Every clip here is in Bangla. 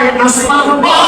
তারায় আসমান বলে ও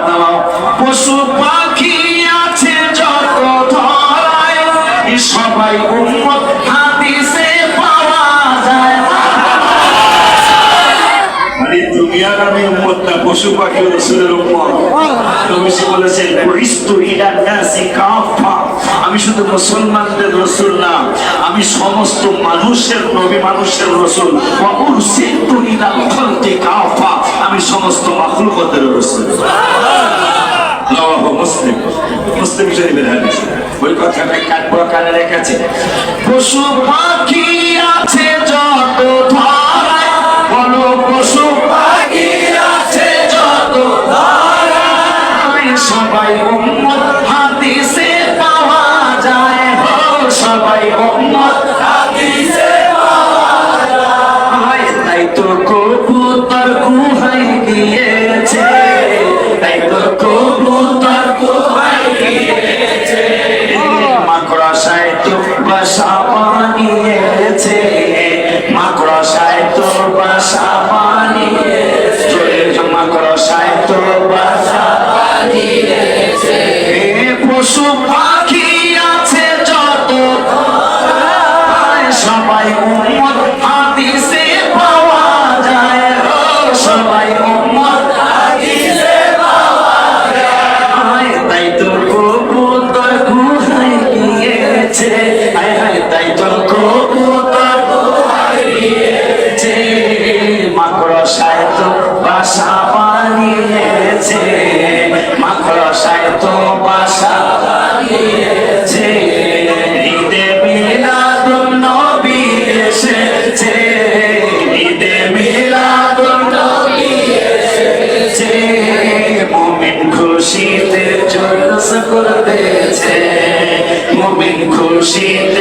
পশু পাখি কাফা আমি শুধু মুসলমানদের রসুল না, আমি সমস্ত মানুষের নবী, মানুষের রসুল। ওয়া উরসিলতু ইলা খালকি কাফা, আমি সমস্ত মাখলুকাতের রসুল। মুসলিম। ওই কথাটা কানে পশু পাখি আছে সবাই উম্মত, হাদিসে পাওয়া যায়। সবাই উম্মত, হাদিসে পাওয়া যায়। তাই তো কবুতর গুহাই দিয়েছে তাই তো কবুতর গুহাই দিয়েছে মাকড়সায় তো বাসা বানিয়েছে মাকড়সায় তো বাসা বানিয়েছে মাকড়সায় তো বাসা পশু পাখি আছে যত সবাই তাই তো কবুতর গুহায় গিয়েছে। হায় হায় তাই বাসা বানিয়েছে। মুমিন খুশিতে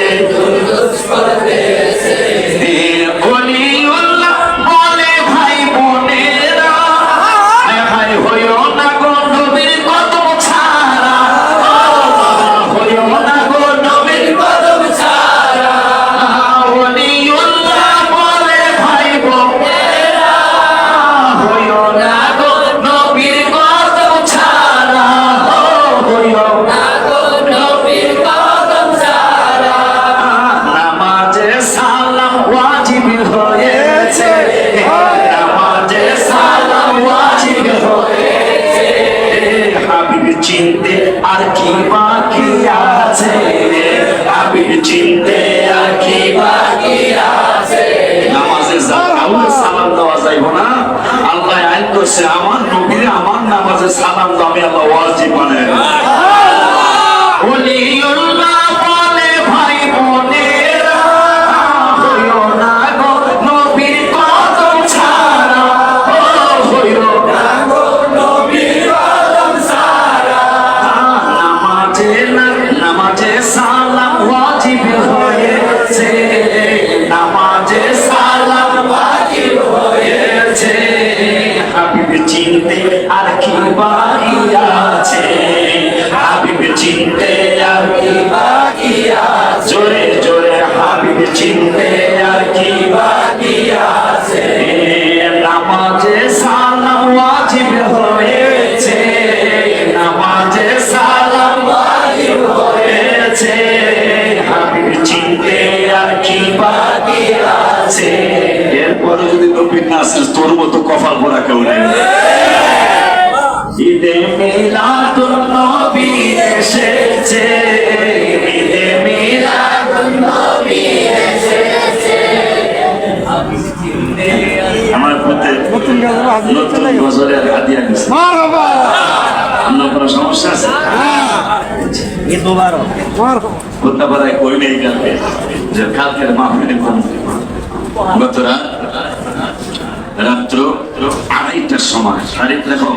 চিনতে আর কি বাকি আছে? নামাজে যাওয়া সালাম দেওয়া যাইব না। আল্লাহ আইন করছে আমার নবীরে আমার নামাজে সালাম দাও আমি আল্লাহ ওয়াজিব মানে মিলাদুন নবী এসেছে। ঈদে মিলাদুন নবী আমার নতুন বছরের হাদিয়া দিছে। মারহাবা। অন্য কোনো সমস্যা আছে? মারহাবা। হতে পারে কই নেই কালকে? যে কালকের মাহফিলে গত রাত রাত্র আড়াইটার সময়। তারিখ লেখো।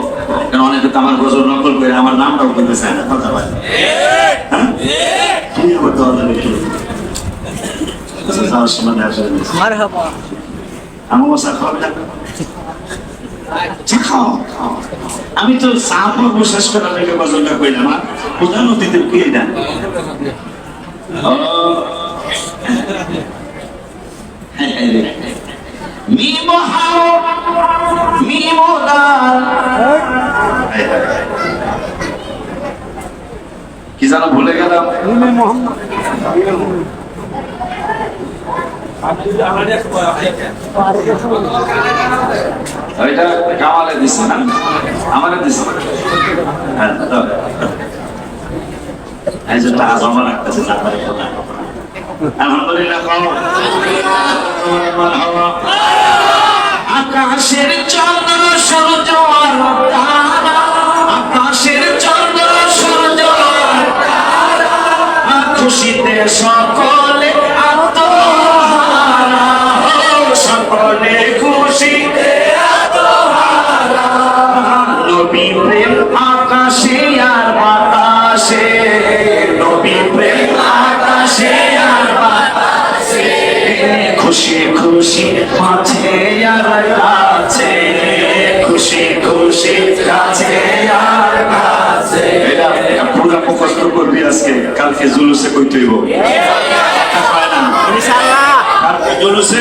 কারণ অনেকে তো আমার গজল নকল করে আমার নামটাও বলতে চায় না কথা বলে। হ্যাঁ? যাওয়ার সময় যাবে। মারহাবা। আমার মশা খাও। আমি তো শেষ করার লেগে গজলটা কইলাম আর প্রধান অতিথির কি এটা ও হ্যাঁ, হ্যাঁ কি জানো ভুলে গেলাম। ওইটা কামালে দিছে না? আমারে দিছে। হ্যাঁ তো। এই যে টাকা জমা রাখতেছে চাকরি আলহামদুলিল্লাহ আকাশের খুশিতে সকলে জুলুসে কইতে হইব। তো জুলুস